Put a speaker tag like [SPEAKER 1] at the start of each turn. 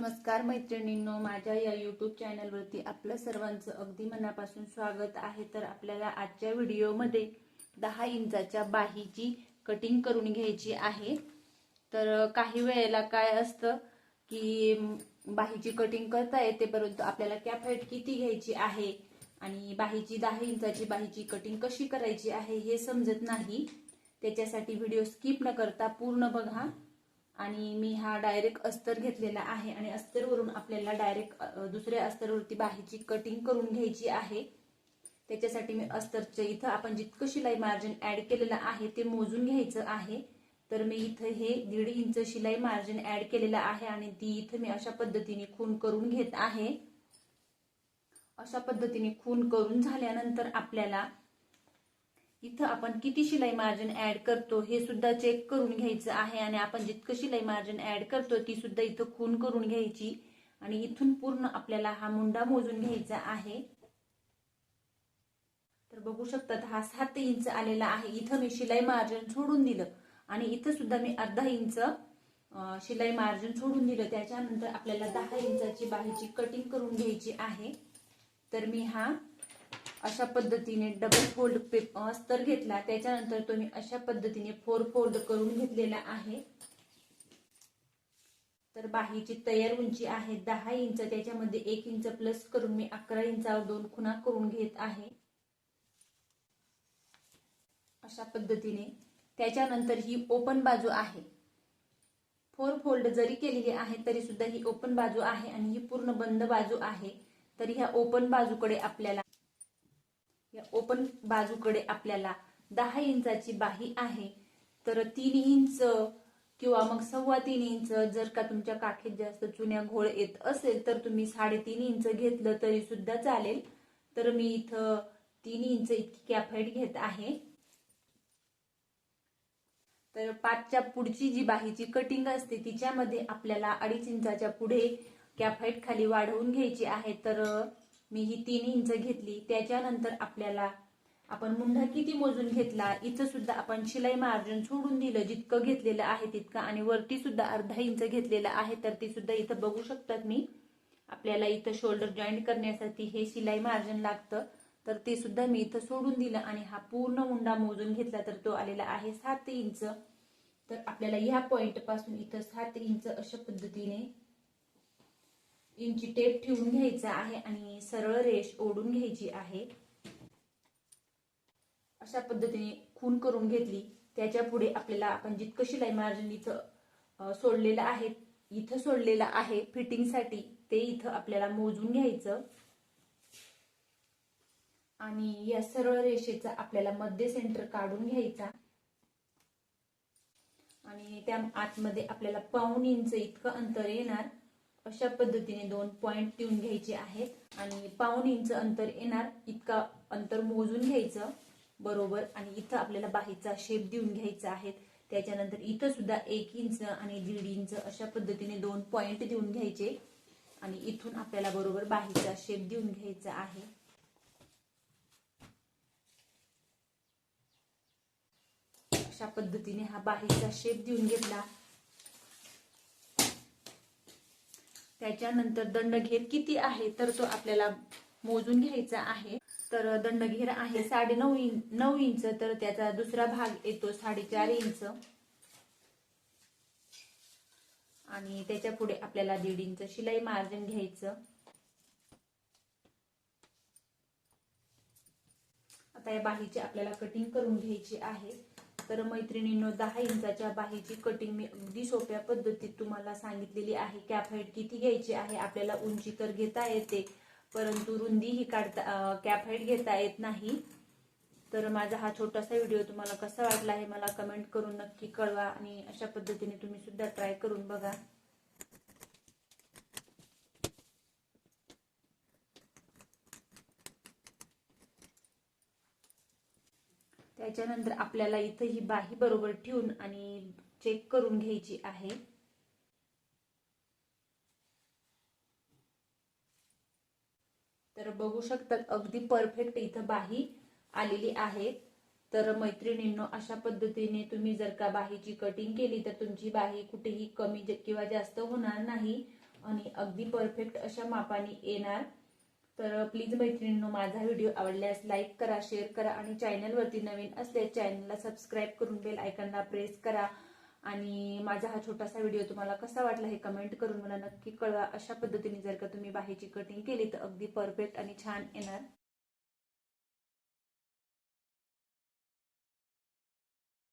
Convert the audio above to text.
[SPEAKER 1] नमस्कार मैत्रिणींनो माझ्या या यूट्यूब चॅनलवरती आपलं सर्वांचं अगदी मनापासून स्वागत आहे. तर आपल्याला आजच्या व्हिडिओमध्ये दहा इंचाच्या बाहीची कटिंग करून घ्यायची आहे. तर काही वेळेला काय असतं की बाहीची कटिंग करता येते परंतु आपल्याला कॅप हाईट किती घ्यायची आहे आणि बाहीची दहा इंचाची बाहीची कटिंग कशी करायची आहे हे समजत नाही. त्याच्यासाठी व्हिडिओ स्किप न करता पूर्ण बघा. आणि मी हा डायरेक्ट अस्तर घेतलेला आहे आणि अस्तरवरून आपल्याला डायरेक्ट दुसऱ्या अस्तरवरती बाहीची कटिंग करून घ्यायची आहे. त्याच्यासाठी मी अस्तरच्या इथं आपण जितकं शिलाई मार्जिन ऍड केलेलं आहे ते मोजून घ्यायचं आहे. तर मी इथं हे दीड इंच शिलाई मार्जिन ऍड केलेलं आहे आणि ती इथं मी अशा पद्धतीने खून करून घेत आहे. अशा पद्धतीने खून करून झाल्यानंतर आपल्याला इथं आपण किती शिलाई मार्जिन ऍड करतो हे सुद्धा चेक करून घ्यायचं आहे आणि आपण जितकं शिलाई मार्जिन ऍड करतो ती सुद्धा इथं खून करून घ्यायची. आणि इथून पूर्ण आपल्याला हा मुंडा मोजून घ्यायचा आहे. तर बघू शकतात हा सात इंच आलेला आहे. इथं मी शिलाई मार्जिन सोडून दिलं. आणि इथं सुद्धा मी अर्धा इंच शिलाई मार्जिन सोडून दिलं. त्याच्यानंतर आपल्याला दहा इंचाची बाहीची कटिंग करून घ्यायची आहे. तर मी हा अशा पद्धतीने डबल फोल्ड पेप अस्तर घेतला त्याच्यानंतर तो मी अशा पद्धतीने फोर फोल्ड करून घेतलेला आहे. तर बाहीची तयार उंची आहे दहा इंच. त्याच्यामध्ये एक इंच प्लस करून मी अकरा इंचावर दोन खुणा करून घेत आहे. अशा पद्धतीने. त्याच्यानंतर ही ओपन बाजू आहे. फोर फोल्ड जरी केलेली आहे तरी सुद्धा ही ओपन बाजू आहे आणि ही पूर्ण बंद बाजू आहे. तरी ह्या ओपन बाजूकडे आपल्याला या ओपन बाजूकडे आपल्याला दहा इंचाची बाही आहे. तर तीन इंच किंवा मग सव्वा तीन इंच जर का तुमच्या काखेत जास्त चुन्या घोळ येत असेल तर तुम्ही साडेतीन इंच घेतलं तरी सुद्धा चालेल. तर मी इथं तीन इंच इतकी कॅफाईट घेत आहे. तर पाचच्या पुढची जी बाहीची कटिंग असते तिच्यामध्ये आपल्याला अडीच इंचाच्या पुढे कॅफाईट खाली वाढवून घ्यायची आहे. तर मी ही तीन इंच घेतली त्याच्यानंतर आपल्याला आपण मुंढा किती मोजून घेतला इथं सुद्धा आपण शिलाई मार्जिन सोडून दिलं जितकं घेतलेलं आहे तितकं आणि वरती सुद्धा अर्धा इंच घेतलेलं आहे तर ती सुद्धा इथं बघू शकतात मी. आपल्याला इथं शोल्डर जॉईंट करण्यासाठी हे शिलाई मार्जिन लागतं तर ते सुद्धा मी इथं सोडून दिलं आणि हा पूर्ण मुंडा मोजून घेतला तर तो आलेला आहे सात इंच. तर आपल्याला ह्या पॉइंटपासून इथं सात इंच अशा पद्धतीने इंची टेप ठेवून घ्यायचा आहे आणि सरळ रेष ओढून घ्यायची आहे. अशा पद्धतीने खून करून घेतली. त्याच्या पुढे आपल्याला आपण जितकं शिलाई मार्जिन इथं सोडलेलं आहे इथं सोडलेलं आहे फिटिंगसाठी ते इथं आपल्याला मोजून घ्यायचं. आणि या सरळ रेषेचा आपल्याला मध्य सेंटर काढून घ्यायचा. आणि त्या आतमध्ये आपल्याला पाऊन इंच इतकं अंतर येणार. अशा पद्धतीने दोन पॉइंट देऊन घ्यायचे आहेत. आणि पाऊन इंच अंतर येणार इतका अंतर मोजून घ्यायचं बरोबर. आणि इथं आपल्याला बाहीचा शेप देऊन घ्यायचा आहे. त्याच्यानंतर इथं सुद्धा एक इंच आणि दीड इंच अशा पद्धतीने दोन पॉइंट देऊन घ्यायचे. आणि इथून आपल्याला बरोबर बाहीचा शेप देऊन घ्यायचा आहे. अशा पद्धतीने हा बाहीचा शेप देऊन घेतला. त्याच्यानंतर दंडघेर किती आहे तर तो आपल्याला मोजून घ्यायचा आहे. तर दंडघेर आहे साडे नऊ इंच नऊ इंच तर त्याचा दुसरा भाग येतो साडेचार इंच. आणि त्याच्या पुढे आपल्याला दीड इंच शिलाई मार्जिन घ्यायचं. आता या बाहीची आपल्याला कटिंग करून घ्यायची आहे. तर मैत्रिणींनो दहा इंचाच्या बाहीची कटिंग मी अगदी सोप्या पद्धतीत तुम्हाला सांगितलेली आहे. कॅप हाईट किती घ्यायची आहे आपल्याला उंची तर घेता येते परंतु रुंदी ही काढता कॅप हाईट घेता येत नाही. तर माझा हा छोटासा व्हिडिओ तुम्हाला कसा वाटला आहे मला कमेंट करून नक्की कळवा आणि अशा पद्धतीने तुम्ही सुद्धा ट्राय करून बघा. त्याच्यानंतर आपल्याला इथं ही बाही बरोबर ठेवून आणि चेक करून घ्यायची आहे. तर बघू शकतात अगदी परफेक्ट इथं बाही आलेली आहे. तर मैत्रिणींनो अशा पद्धतीने तुम्ही जर का बाहीची कटिंग केली तर तुमची बाही कुठेही कमी किंवा जास्त होणार नाही आणि अगदी परफेक्ट अशा मापाने येणार. तर प्लीज मैत्रिणींनो माझा व्हिडिओ आवडल्यास लाईक करा शेअर करा आणि चॅनलवरती नवीन असल्यास चॅनलला सबस्क्राईब करून बेल आयकॉनला प्रेस करा. आणि माझा हा छोटासा व्हिडिओ तुम्हाला कसा वाटला हे कमेंट करून मला नक्की कळवा. अशा पद्धतीने जर का तुम्ही बाहेरची कटिंग केली तर अगदी परफेक्ट आणि छान येणार.